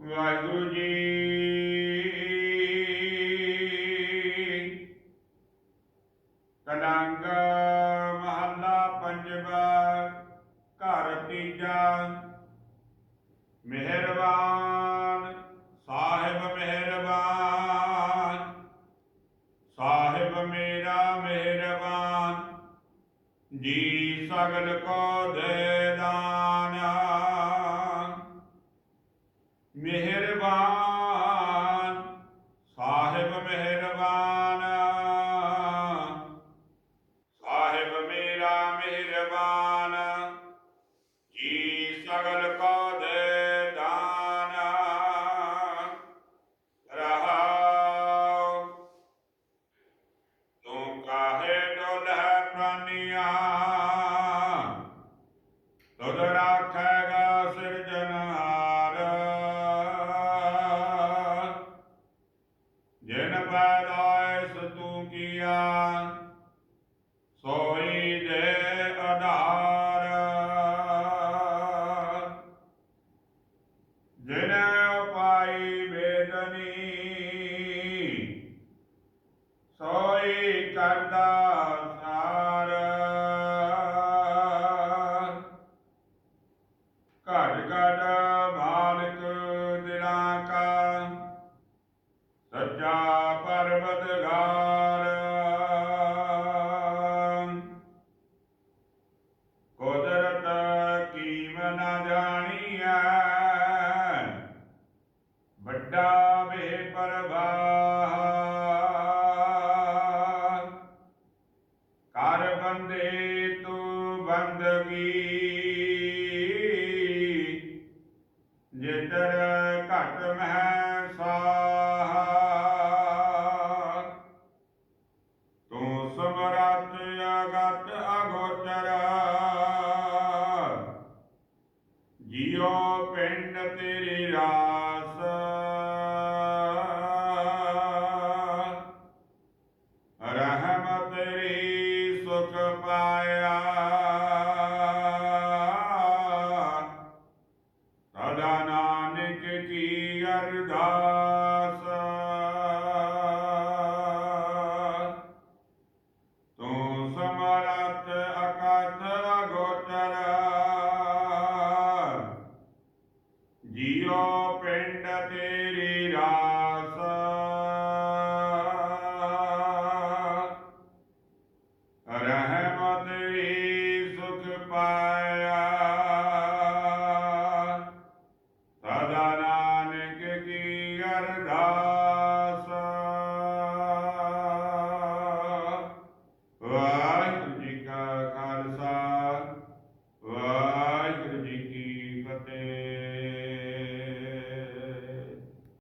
ਵਾਹਿਗੁਰੂ ਜੀ। ਤਲੰਗ ਮਹੱਲਾ ਪੰਜਵਾ, ਘਰ ਤੀਜਾ। ਮਿਹਰਬਾਨ, ਸਾਹਿਬ ਮਿਹਰਬਾਨ। ਸਾਹਿਬ ਮੇਰਾ ਮਿਹਰਬਾਨ, ਜੀ ਸਗਲ ਕੋ ਦੇ ਦਾਨਾ। ਮਿਹਰਬਾਨ ਸਾਹਿਬ ਮਿਹਰਬਾਨ। ਸਾਹਿਬ ਮੇਰਾ ਮਿਹਰਬਾਨ ਜੀ ਸਗਲ ਕੋ ਦੇ ਜਿਨ ਪਾਈ ਵੇਦਨੀ। ਸੋਈ ਕਰਦਾ ਸਾਰ। ਘੜ ਘੜ ਮਾਲਕ ਦਿਲਾਂ ਕਾ ਸੱਚਾ ਪਰਵਤ ਵੱਡਾ ਬੇਪਰਵਾਹ ਕਰ ਬੰਦੇ ਤੂੰ ਬੰਦਗੀ ਜਿਤਰ ਘਟ ਮਹਿ ਸਾਹ। ਤੂੰ ਸਮਰੱਥ ਅਗਤ ਅਗੋਚਰ। ਜੀਉ ਪਿੰਡ ਤੇ ਸਦਾ ਨਾਨਕ ਕੀ ਅਰਦਾਸ। ਤੂੰ ਸਮਰੱਥ ਅਕਥ ਅਗੋਚਰ। ਜੀਉ ਪਿੰਡ ਤੇਰੀ ਰਾਸ। ਰਹਿਮਤ ਰੀ